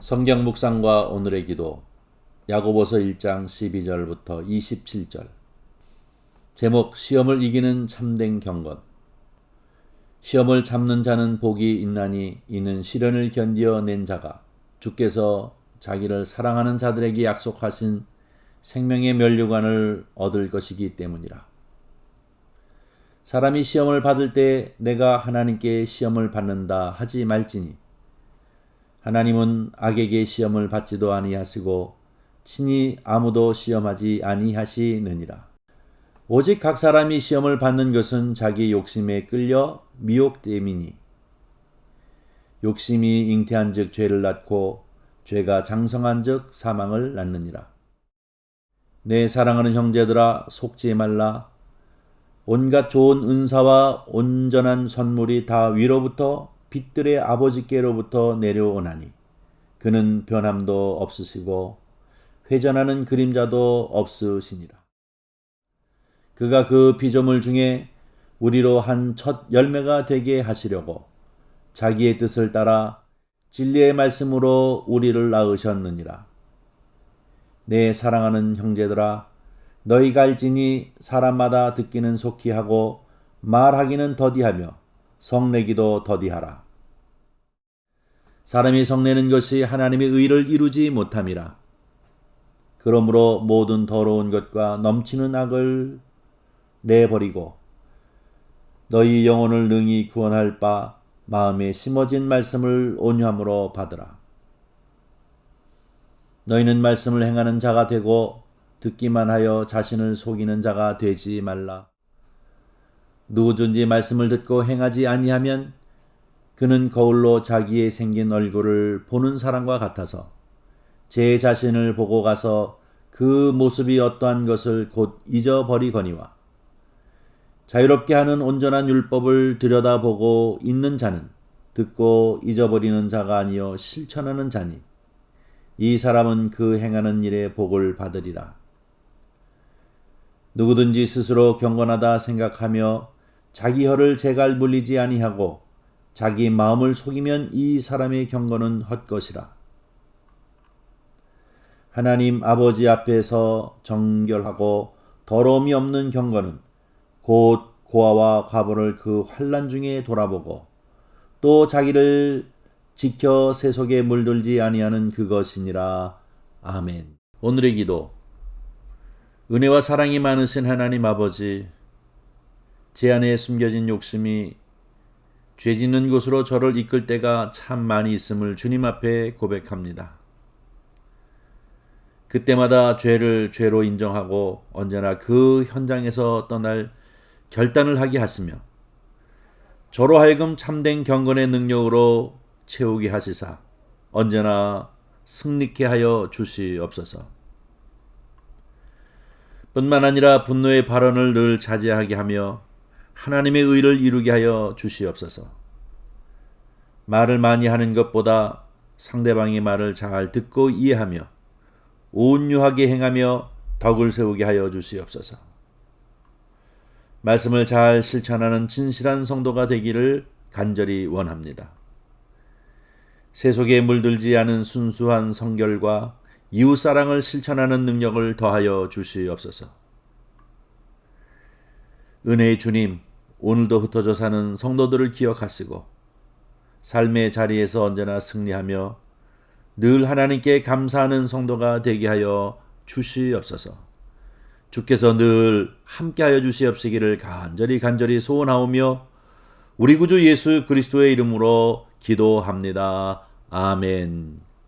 성경 묵상과 오늘의 기도 야고보서 1장 12절부터 27절 제목 시험을 이기는 참된 경건 시험을 잡는 자는 복이 있나니 이는 시련을 견디어 낸 자가 주께서 자기를 사랑하는 자들에게 약속하신 생명의 면류관을 얻을 것이기 때문이라. 사람이 시험을 받을 때 내가 하나님께 시험을 받는다 하지 말지니 하나님은 악에게 시험을 받지도 아니하시고 친히 아무도 시험하지 아니하시느니라. 오직 각 사람이 시험을 받는 것은 자기 욕심에 끌려 미혹됨이니 욕심이 잉태한즉 죄를 낳고 죄가 장성한즉 사망을 낳느니라. 내 사랑하는 형제들아 속지 말라. 온갖 좋은 은사와 온전한 선물이 다 위로부터 빛들의 아버지께로부터 내려오나니 그는 변함도 없으시고 회전하는 그림자도 없으시니라. 그가 그 피조물 중에 우리로 한 첫 열매가 되게 하시려고 자기의 뜻을 따라 진리의 말씀으로 우리를 낳으셨느니라. 내 사랑하는 형제들아 너희가 알지니 사람마다 듣기는 속히 하고 말하기는 더디하며 성내기도 더디하라. 사람이 성내는 것이 하나님의 의를 이루지 못함이라. 그러므로 모든 더러운 것과 넘치는 악을 내버리고 너희 영혼을 능히 구원할 바 마음에 심어진 말씀을 온유함으로 받으라. 너희는 말씀을 행하는 자가 되고 듣기만 하여 자신을 속이는 자가 되지 말라. 누구든지 말씀을 듣고 행하지 아니하면 그는 거울로 자기의 생긴 얼굴을 보는 사람과 같아서 제 자신을 보고 가서 그 모습이 어떠한 것을 곧 잊어버리거니와 자유롭게 하는 온전한 율법을 들여다보고 있는 자는 듣고 잊어버리는 자가 아니요 실천하는 자니 이 사람은 그 행하는 일에 복을 받으리라. 누구든지 스스로 경건하다 생각하며 자기 혀를 제갈 물리지 아니하고 자기 마음을 속이면 이 사람의 경건은 헛것이라. 하나님 아버지 앞에서 정결하고 더러움이 없는 경건은 곧 고아와 과부를 그 환란 중에 돌아보고 또 자기를 지켜 세속에 물들지 아니하는 그것이니라. 아멘. 오늘의 기도. 은혜와 사랑이 많으신 하나님 아버지, 제 안에 숨겨진 욕심이 죄 짓는 곳으로 저를 이끌 때가 참 많이 있음을 주님 앞에 고백합니다. 그때마다 죄를 죄로 인정하고 언제나 그 현장에서 떠날 결단을 하게 하시며 저로 하여금 참된 경건의 능력으로 채우게 하시사 언제나 승리케 하여 주시옵소서. 뿐만 아니라 분노의 발언을 늘 자제하게 하며 하나님의 의를 이루게 하여 주시옵소서. 말을 많이 하는 것보다 상대방의 말을 잘 듣고 이해하며 온유하게 행하며 덕을 세우게 하여 주시옵소서. 말씀을 잘 실천하는 진실한 성도가 되기를 간절히 원합니다. 세속에 물들지 않은 순수한 성결과 이웃 사랑을 실천하는 능력을 더하여 주시옵소서. 은혜의 주님, 오늘도 흩어져 사는 성도들을 기억하시고 삶의 자리에서 언제나 승리하며 늘 하나님께 감사하는 성도가 되게 하여 주시옵소서. 주께서 늘 함께하여 주시옵시기를 간절히 간절히 소원하오며 우리 구주 예수 그리스도의 이름으로 기도합니다. 아멘.